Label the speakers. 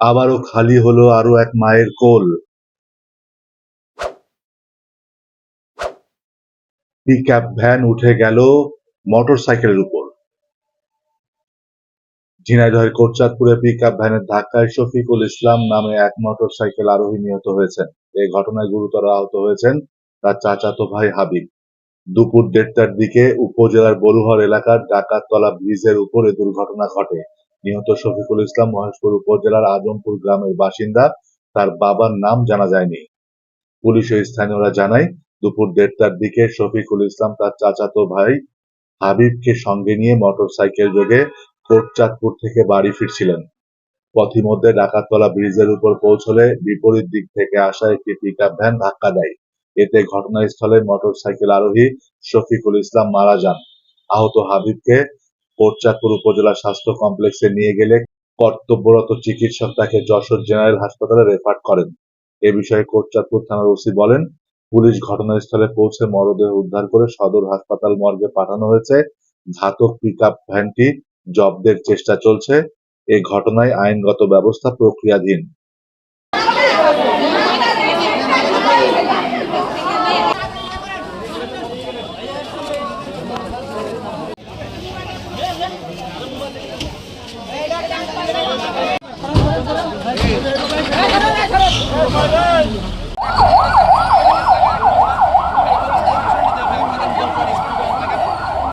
Speaker 1: আবারও খালি হলো আরও এক মায়ের কোল। পিকআপ ভ্যান উঠে গেল মোটরসাইকেলের উপর। ঝিনাইদহের কোটচাঁদপুরে পিকআপ ভ্যানের ধাক্কায় শফিকুল ইসলাম নামে এক মোটরসাইকেল আরোহী নিহত হয়েছেন। এই ঘটনায় গুরুতর আহত হয়েছেন তার চাচাতো ভাই হাবিব। দুপুর দেড়টার দিকে উপজেলার বলুহর এলাকার ডাকাততলা ব্রিজের উপরে দুর্ঘটনা ঘটে। নিহত শফিকুল ইসলাম মহেশপুর উপজেলার আজমপুর গ্রামের বাসিন্দা। তার বাবার নাম জানা যায়নি। পুলিশ ও স্থানীয়রা জানায়, দুপুর দেড়টার দিকে শফিকুল ইসলাম তার চাচাতো ভাই হাবিবকে সঙ্গে নিয়ে মোটরসাইকেল যোগে কোটচাঁদপুর থেকে বাড়ি ফিরছিলেন। পথিমধ্যে ডাকাতলা ব্রিজের উপর পৌঁছলে বিপরীত দিক থেকে আসা একটি পিকআপ ভ্যান ধাক্কা দেয়। এতে ঘটনাস্থলে মোটরসাইকেল আরোহী শফিকুল ইসলাম মারা যান। আহত হাবিবকে কোটচাঁদপুর উপজেলা স্বাস্থ্য কমপ্লেক্সে নিয়ে গেলে কর্তব্যরত চিকিৎসক তাকে যশোর জেনারেল হাসপাতালে রেফার করেন। এ বিষয়ে কোটচাঁদপুর থানার ওসি বলেন, পুলিশ ঘটনাস্থলে পৌঁছে মরদেহ উদ্ধার করে সদর হাসপাতাল মর্গে পাঠানো হয়েছে। ঘাতক পিকআপ ভ্যানটি জব্দের চেষ্টা চলছে। এ ঘটনায় আইনগত ব্যবস্থা প্রক্রিয়াধীন।
Speaker 2: Hey,